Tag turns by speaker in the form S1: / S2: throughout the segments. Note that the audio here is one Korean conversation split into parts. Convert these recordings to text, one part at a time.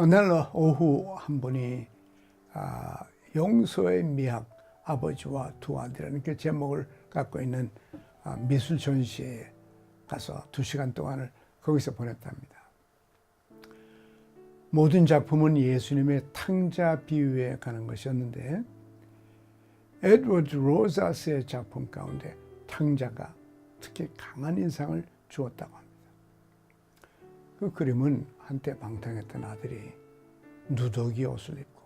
S1: 어느 날 오후 한 분이 아, 용서의 미학 아버지와 두 아들이라는 그 제목을 갖고 있는 아, 미술 전시회에 가서 두 시간 동안을 거기서 보냈답니다. 모든 작품은 예수님의 탕자 비유에 가는 것이었는데 에드워드 로자스의 작품 가운데 탕자가 특히 강한 인상을 주었다고 합니다. 그 그림은 한때 방탕했던 아들이 누더기 옷을 입고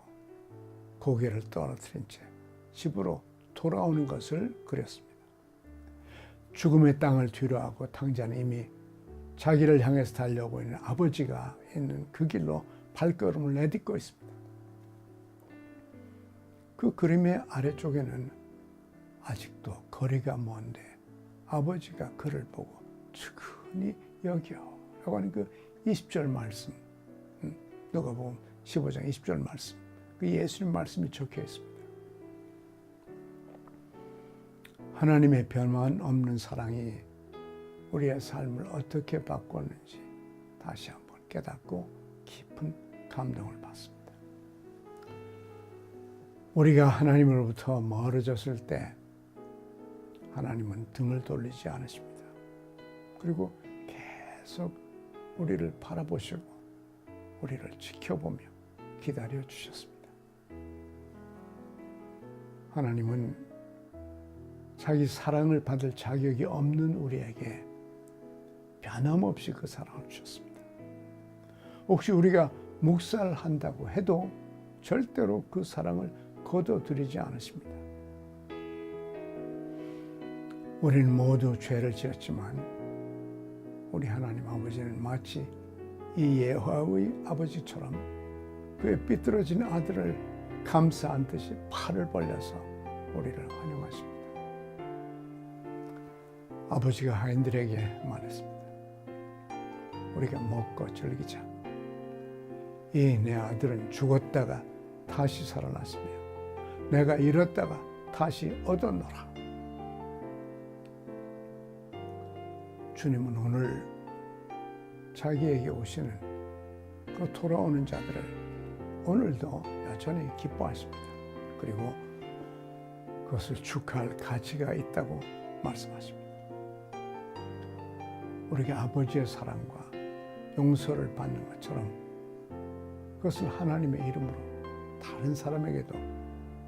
S1: 고개를 떨어뜨린 채 집으로 돌아오는 것을 그렸습니다. 죽음의 땅을 뒤로하고 탕자는 이미 자기를 향해서 달려오고 있는 아버지가 있는 그 길로 발걸음을 내딛고 있습니다. 그 그림의 아래쪽에는 아직도 거리가 먼데 아버지가 그를 보고 측은히 여겨 라고 하는 그 20절 말씀 음, 누가 보면 15장 20절 말씀 그 예수님 말씀이 적혀 있습니다. 하나님의 변함 없는 사랑이 우리의 삶을 어떻게 바꿨는지 다시 한번 깨닫고 깊은 감동을 받습니다. 우리가 하나님으로부터 멀어졌을 때 하나님은 등을 돌리지 않으십니다. 그리고 계속 우리를 바라보시고 우리를 지켜보며 기다려 주셨습니다. 하나님은 자기 사랑을 받을 자격이 없는 우리에게 변함없이 그 사랑을 주셨습니다. 혹시 우리가 묵살한다고 해도 절대로 그 사랑을 거둬들이지 않으십니다. 우리는 모두 죄를 지었지만 우리 하나님 아버지는 마치 이 예화의 아버지처럼 그의 삐뚤어진 아들을 감싸한 듯이 팔을 벌려서 우리를 환영하십니다. 아버지가 하인들에게 말했습니다. 우리가 먹고 즐기자. 이 내 아들은 죽었다가 다시 살아났으며 내가 잃었다가 다시 얻어노라. 주님은 오늘 자기에게 오시는 그 돌아오는 자들을 오늘도 여전히 기뻐하십니다. 그리고 그것을 축하할 가치가 있다고 말씀하십니다. 우리가 아버지의 사랑과 용서를 받는 것처럼 그것을 하나님의 이름으로 다른 사람에게도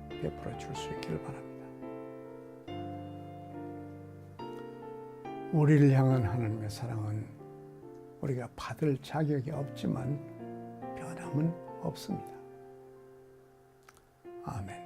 S1: 베풀어 줄 수 있기를 바랍니다. 우리를 향한 하나님의 사랑은 우리가 받을 자격이 없지만 변함은 없습니다. 아멘.